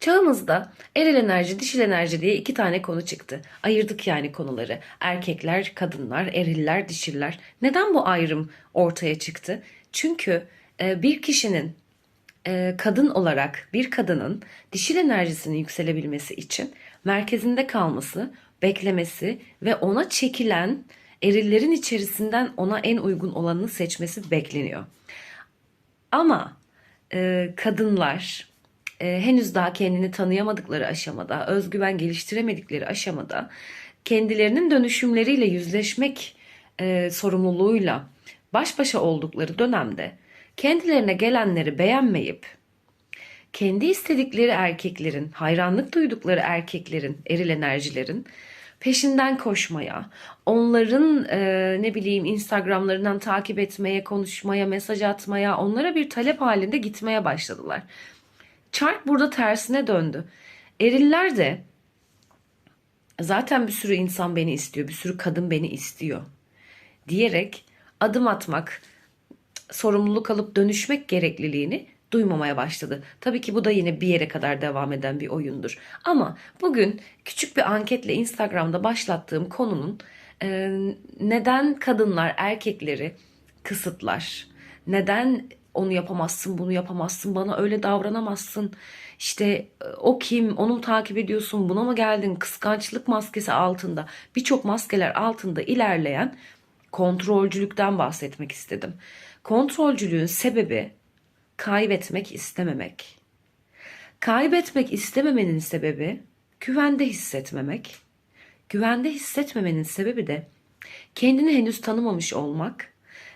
Çağımızda eril enerji, dişil enerji diye iki tane konu çıktı. Ayırdık yani konuları. Erkekler, kadınlar, eriller, dişiller. Neden bu ayrım ortaya çıktı? Çünkü e, bir kişinin e, kadın olarak bir kadının dişil enerjisinin yükselebilmesi için merkezinde kalması, beklemesi ve ona çekilen erillerin içerisinden ona en uygun olanını seçmesi bekleniyor. Ama e, kadınlar e, henüz daha kendini tanıyamadıkları aşamada, özgüven geliştiremedikleri aşamada kendilerinin dönüşümleriyle yüzleşmek e, sorumluluğuyla baş başa oldukları dönemde kendilerine gelenleri beğenmeyip kendi istedikleri erkeklerin, hayranlık duydukları erkeklerin, eril enerjilerin peşinden koşmaya, onların e, ne bileyim Instagramlarından takip etmeye, konuşmaya, mesaj atmaya, onlara bir talep halinde gitmeye başladılar. Çark burada tersine döndü. Eriller de zaten bir sürü insan beni istiyor, bir sürü kadın beni istiyor diyerek adım atmak, sorumluluk alıp dönüşmek gerekliliğini duymamaya başladı. Tabii ki bu da yine bir yere kadar devam eden bir oyundur. Ama bugün küçük bir anketle Instagram'da başlattığım konunun e, neden kadınlar erkekleri kısıtlar? Neden onu yapamazsın, bunu yapamazsın, bana öyle davranamazsın. İşte e, o kim, onu takip ediyorsun, buna mı geldin? Kıskançlık maskesi altında, birçok maskeler altında ilerleyen kontrolcülükten bahsetmek istedim. Kontrolcülüğün sebebi kaybetmek istememek. Kaybetmek istememenin sebebi güvende hissetmemek. Güvende hissetmemenin sebebi de kendini henüz tanımamış olmak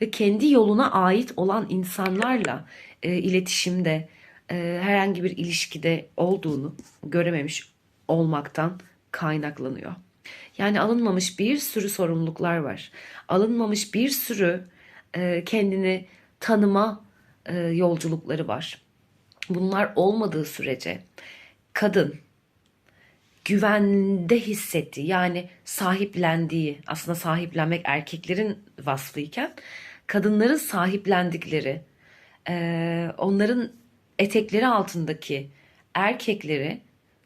ve kendi yoluna ait olan insanlarla e, iletişimde, e, herhangi bir ilişkide olduğunu görememiş olmaktan kaynaklanıyor. Yani alınmamış bir sürü sorumluluklar var. Alınmamış bir sürü e, kendini tanıma e, yolculukları var. Bunlar olmadığı sürece kadın güvende hissettiği yani sahiplendiği aslında sahiplenmek erkeklerin vasfıyken kadınların sahiplendikleri e, onların etekleri altındaki erkekleri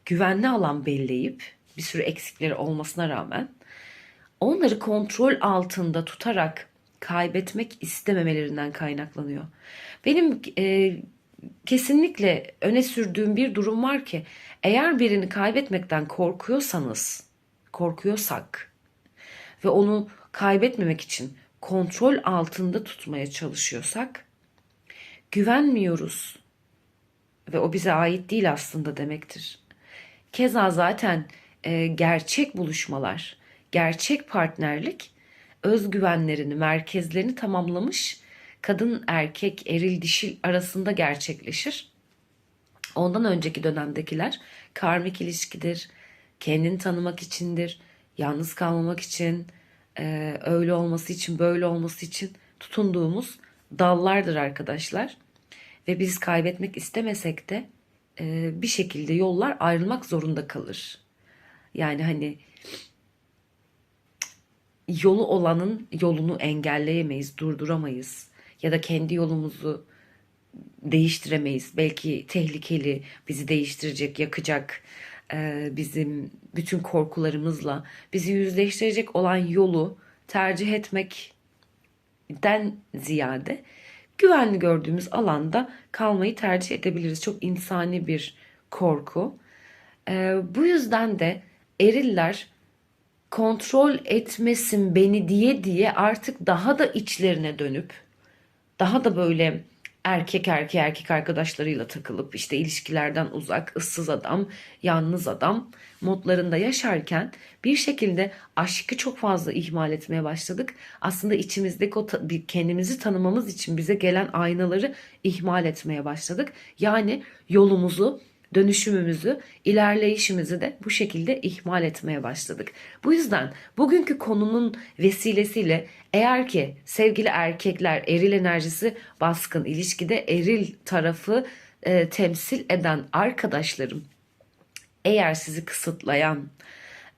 güvenli alan belleyip bir sürü eksikleri olmasına rağmen onları kontrol altında tutarak kaybetmek istememelerinden kaynaklanıyor. Benim e, kesinlikle öne sürdüğüm bir durum var ki eğer birini kaybetmekten korkuyorsanız, korkuyorsak ve onu kaybetmemek için kontrol altında tutmaya çalışıyorsak güvenmiyoruz ve o bize ait değil aslında demektir. Keza zaten e, gerçek buluşmalar, gerçek partnerlik özgüvenlerini, merkezlerini tamamlamış kadın erkek, eril dişil arasında gerçekleşir. Ondan önceki dönemdekiler karmik ilişkidir, kendini tanımak içindir, yalnız kalmamak için, e, öyle olması için, böyle olması için tutunduğumuz dallardır arkadaşlar. Ve biz kaybetmek istemesek de e, bir şekilde yollar ayrılmak zorunda kalır. Yani hani yolu olanın yolunu engelleyemeyiz, durduramayız ya da kendi yolumuzu değiştiremeyiz. Belki tehlikeli, bizi değiştirecek, yakacak, bizim bütün korkularımızla bizi yüzleştirecek olan yolu tercih etmekten ziyade güvenli gördüğümüz alanda kalmayı tercih edebiliriz. Çok insani bir korku. E, bu yüzden de eriller kontrol etmesin beni diye diye artık daha da içlerine dönüp daha da böyle erkek erkek erkek arkadaşlarıyla takılıp işte ilişkilerden uzak, ıssız adam, yalnız adam modlarında yaşarken bir şekilde aşkı çok fazla ihmal etmeye başladık. Aslında içimizdeki o kendimizi tanımamız için bize gelen aynaları ihmal etmeye başladık. Yani yolumuzu dönüşümümüzü, ilerleyişimizi de bu şekilde ihmal etmeye başladık. Bu yüzden bugünkü konunun vesilesiyle eğer ki sevgili erkekler eril enerjisi baskın ilişkide eril tarafı e, temsil eden arkadaşlarım eğer sizi kısıtlayan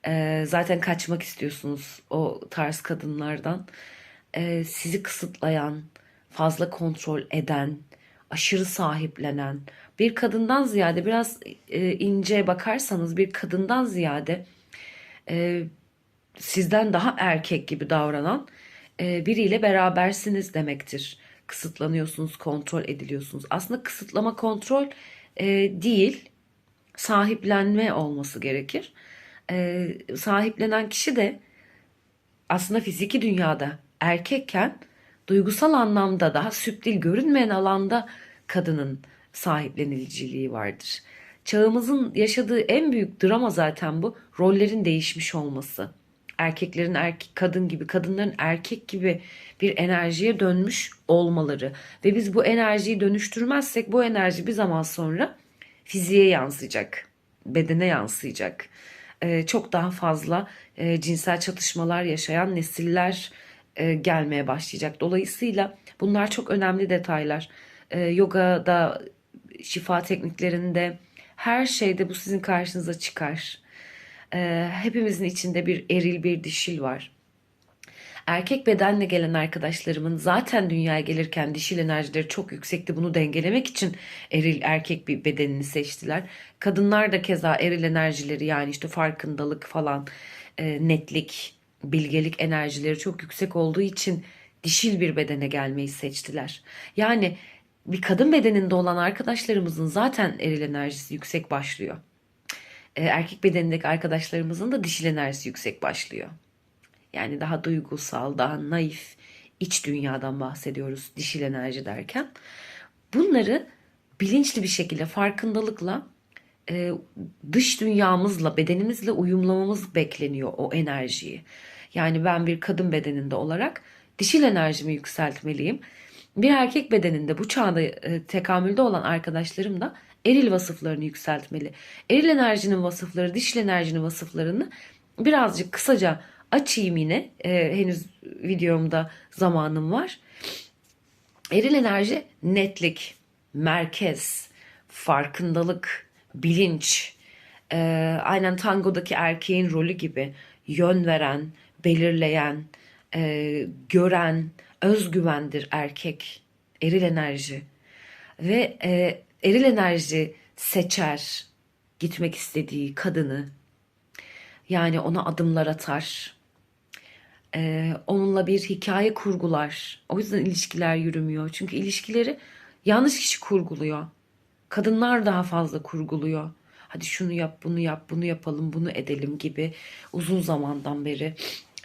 e, zaten kaçmak istiyorsunuz o tarz kadınlardan e, sizi kısıtlayan fazla kontrol eden aşırı sahiplenen, bir kadından ziyade biraz e, ince bakarsanız bir kadından ziyade e, sizden daha erkek gibi davranan e, biriyle berabersiniz demektir. Kısıtlanıyorsunuz, kontrol ediliyorsunuz. Aslında kısıtlama kontrol e, değil, sahiplenme olması gerekir. E, sahiplenen kişi de aslında fiziki dünyada erkekken duygusal anlamda daha süptil görünmeyen alanda kadının sahipleniliciliği vardır. Çağımızın yaşadığı en büyük drama zaten bu. Rollerin değişmiş olması. Erkeklerin erkek kadın gibi, kadınların erkek gibi bir enerjiye dönmüş olmaları ve biz bu enerjiyi dönüştürmezsek bu enerji bir zaman sonra fiziğe yansıyacak, bedene yansıyacak. Ee, çok daha fazla e, cinsel çatışmalar yaşayan nesiller e, gelmeye başlayacak. Dolayısıyla bunlar çok önemli detaylar. E, yogada, şifa tekniklerinde, her şeyde bu sizin karşınıza çıkar. E, hepimizin içinde bir eril bir dişil var. Erkek bedenle gelen arkadaşlarımın zaten dünyaya gelirken dişil enerjileri çok yüksekti. Bunu dengelemek için eril erkek bir bedenini seçtiler. Kadınlar da keza eril enerjileri yani işte farkındalık falan, e, netlik, bilgelik enerjileri çok yüksek olduğu için dişil bir bedene gelmeyi seçtiler. Yani bir kadın bedeninde olan arkadaşlarımızın zaten eril enerjisi yüksek başlıyor. E, erkek bedenindeki arkadaşlarımızın da dişil enerjisi yüksek başlıyor. Yani daha duygusal, daha naif, iç dünyadan bahsediyoruz dişil enerji derken. Bunları bilinçli bir şekilde farkındalıkla e, dış dünyamızla, bedenimizle uyumlamamız bekleniyor o enerjiyi. Yani ben bir kadın bedeninde olarak dişil enerjimi yükseltmeliyim. Bir erkek bedeninde bu çağda e, tekamülde olan arkadaşlarım da eril vasıflarını yükseltmeli. Eril enerjinin vasıfları, dişil enerjinin vasıflarını birazcık kısaca açayım yine. E, henüz videomda zamanım var. Eril enerji netlik, merkez, farkındalık, bilinç, e, aynen tangodaki erkeğin rolü gibi yön veren, belirleyen, e, gören, özgüvendir erkek, eril enerji. Ve e, eril enerji seçer gitmek istediği kadını. Yani ona adımlar atar. E, onunla bir hikaye kurgular. O yüzden ilişkiler yürümüyor. Çünkü ilişkileri yanlış kişi kurguluyor. Kadınlar daha fazla kurguluyor. Hadi şunu yap, bunu yap, bunu yapalım, bunu edelim gibi uzun zamandan beri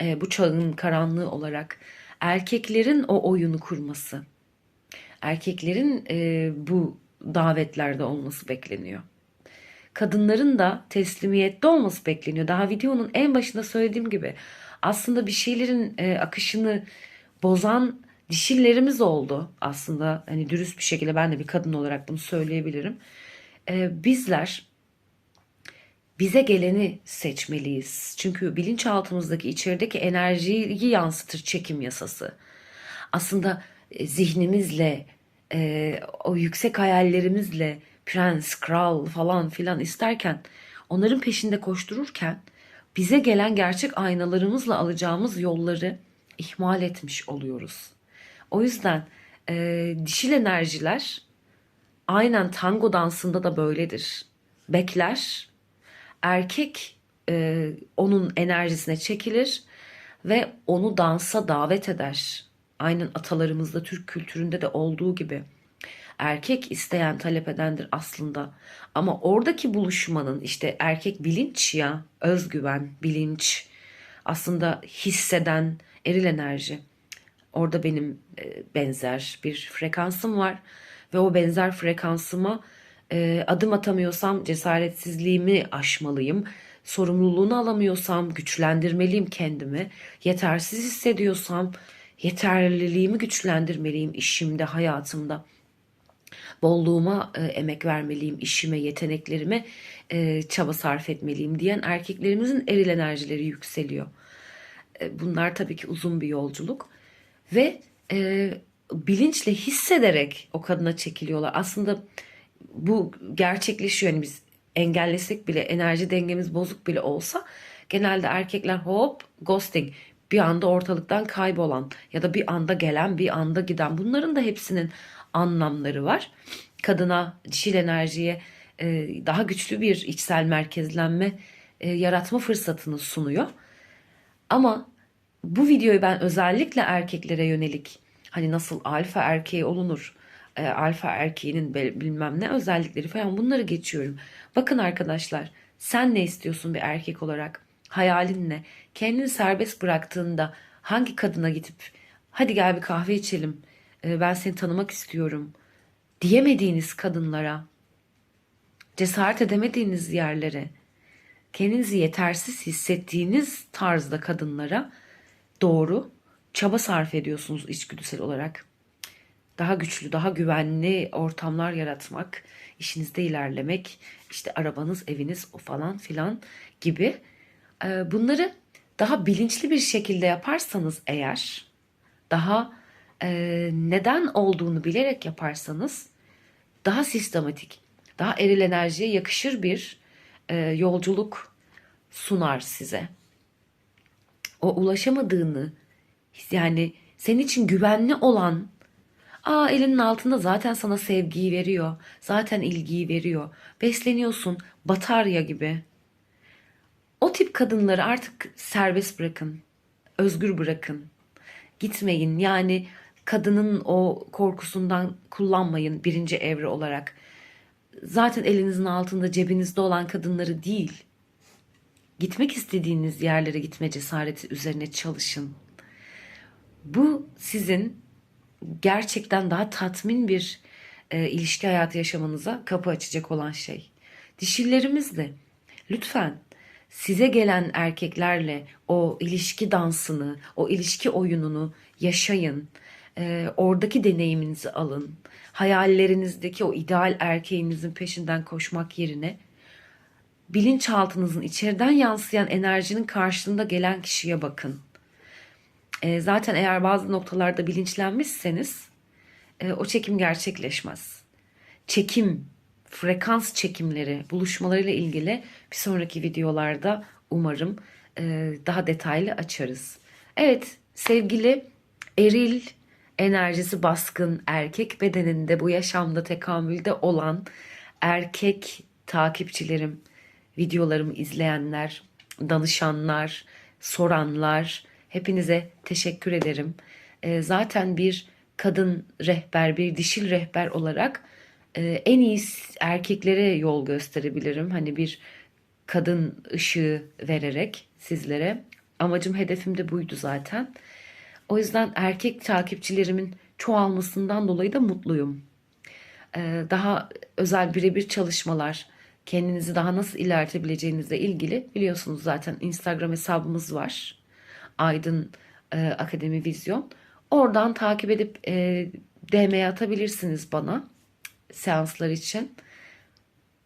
e, bu çağın karanlığı olarak erkeklerin o oyunu kurması, erkeklerin e, bu davetlerde olması bekleniyor. Kadınların da teslimiyette olması bekleniyor. Daha videonun en başında söylediğim gibi aslında bir şeylerin e, akışını bozan dişillerimiz oldu aslında. Hani dürüst bir şekilde ben de bir kadın olarak bunu söyleyebilirim. E, bizler bize geleni seçmeliyiz. Çünkü bilinçaltımızdaki içerideki enerjiyi yansıtır çekim yasası. Aslında e, zihnimizle, e, o yüksek hayallerimizle prens, kral falan filan isterken, onların peşinde koştururken bize gelen gerçek aynalarımızla alacağımız yolları ihmal etmiş oluyoruz. O yüzden e, dişil enerjiler aynen tango dansında da böyledir. Bekler, erkek e, onun enerjisine çekilir ve onu dansa davet eder. Aynen atalarımızda Türk kültüründe de olduğu gibi. Erkek isteyen talep edendir aslında. Ama oradaki buluşmanın işte erkek bilinç ya, özgüven, bilinç, aslında hisseden eril enerji. Orada benim e, benzer bir frekansım var ve o benzer frekansıma e, adım atamıyorsam cesaretsizliğimi aşmalıyım. Sorumluluğunu alamıyorsam güçlendirmeliyim kendimi. Yetersiz hissediyorsam yeterliliğimi güçlendirmeliyim işimde, hayatımda. Bolluğuma e, emek vermeliyim, işime, yeteneklerime e, çaba sarf etmeliyim diyen erkeklerimizin eril enerjileri yükseliyor. E, bunlar tabii ki uzun bir yolculuk ve e, bilinçle hissederek o kadına çekiliyorlar. Aslında bu gerçekleşiyor. Yani biz engellesek bile enerji dengemiz bozuk bile olsa genelde erkekler hop ghosting bir anda ortalıktan kaybolan ya da bir anda gelen bir anda giden bunların da hepsinin anlamları var. Kadına, dişil enerjiye e, daha güçlü bir içsel merkezlenme e, yaratma fırsatını sunuyor. Ama bu videoyu ben özellikle erkeklere yönelik hani nasıl alfa erkeği olunur, e, alfa erkeğinin bilmem ne özellikleri falan bunları geçiyorum. Bakın arkadaşlar sen ne istiyorsun bir erkek olarak? Hayalin ne? Kendini serbest bıraktığında hangi kadına gidip hadi gel bir kahve içelim e, ben seni tanımak istiyorum diyemediğiniz kadınlara, cesaret edemediğiniz yerlere, kendinizi yetersiz hissettiğiniz tarzda kadınlara doğru çaba sarf ediyorsunuz içgüdüsel olarak. Daha güçlü, daha güvenli ortamlar yaratmak, işinizde ilerlemek, işte arabanız, eviniz o falan filan gibi. Ee, Bunları daha bilinçli bir şekilde yaparsanız eğer, daha e, neden olduğunu bilerek yaparsanız daha sistematik, daha eril enerjiye yakışır bir e, yolculuk sunar size. O ulaşamadığını yani senin için güvenli olan Aa elinin altında zaten sana sevgiyi veriyor. Zaten ilgiyi veriyor. Besleniyorsun batarya gibi. O tip kadınları artık serbest bırakın. Özgür bırakın. Gitmeyin. Yani kadının o korkusundan kullanmayın birinci evre olarak. Zaten elinizin altında cebinizde olan kadınları değil. Gitmek istediğiniz yerlere gitme cesareti üzerine çalışın. Bu sizin gerçekten daha tatmin bir e, ilişki hayatı yaşamanıza kapı açacak olan şey. Dişillerimiz de lütfen size gelen erkeklerle o ilişki dansını, o ilişki oyununu yaşayın. E, oradaki deneyiminizi alın. Hayallerinizdeki o ideal erkeğinizin peşinden koşmak yerine bilinçaltınızın içeriden yansıyan enerjinin karşılığında gelen kişiye bakın. E, zaten eğer bazı noktalarda bilinçlenmişseniz e, o çekim gerçekleşmez. Çekim, frekans çekimleri, buluşmalarıyla ilgili bir sonraki videolarda umarım e, daha detaylı açarız. Evet, sevgili eril enerjisi baskın erkek bedeninde bu yaşamda tekamülde olan erkek takipçilerim, videolarımı izleyenler, danışanlar, soranlar, hepinize teşekkür ederim. Ee, zaten bir kadın rehber, bir dişil rehber olarak e, en iyi erkeklere yol gösterebilirim. Hani bir kadın ışığı vererek sizlere. Amacım, hedefim de buydu zaten. O yüzden erkek takipçilerimin çoğalmasından dolayı da mutluyum. Ee, daha özel birebir çalışmalar, kendinizi daha nasıl ilerletebileceğinizle ilgili biliyorsunuz zaten Instagram hesabımız var. Aydın e, Akademi Vizyon. Oradan takip edip e, DM atabilirsiniz bana seanslar için.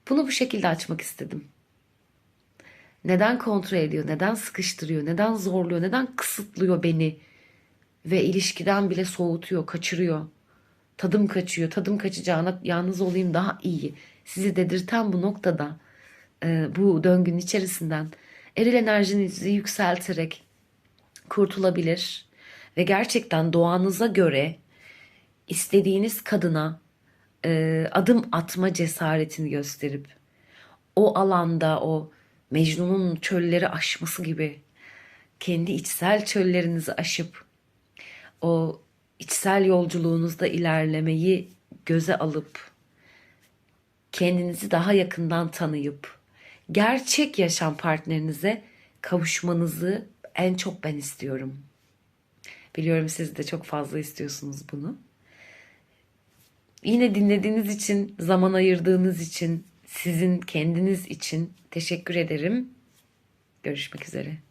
Bunu bu şekilde açmak istedim. Neden kontrol ediyor, neden sıkıştırıyor, neden zorluyor, neden kısıtlıyor beni ve ilişkiden bile soğutuyor, kaçırıyor. Tadım kaçıyor, tadım kaçacağına yalnız olayım daha iyi. Sizi dedirten bu noktada, e, bu döngünün içerisinden eril enerjinizi yükselterek kurtulabilir ve gerçekten doğanıza göre istediğiniz kadına e, adım atma cesaretini gösterip o alanda o Mecnun'un çölleri aşması gibi kendi içsel çöllerinizi aşıp o içsel yolculuğunuzda ilerlemeyi göze alıp kendinizi daha yakından tanıyıp gerçek yaşam partnerinize kavuşmanızı en çok ben istiyorum. Biliyorum siz de çok fazla istiyorsunuz bunu. Yine dinlediğiniz için, zaman ayırdığınız için, sizin kendiniz için teşekkür ederim. Görüşmek üzere.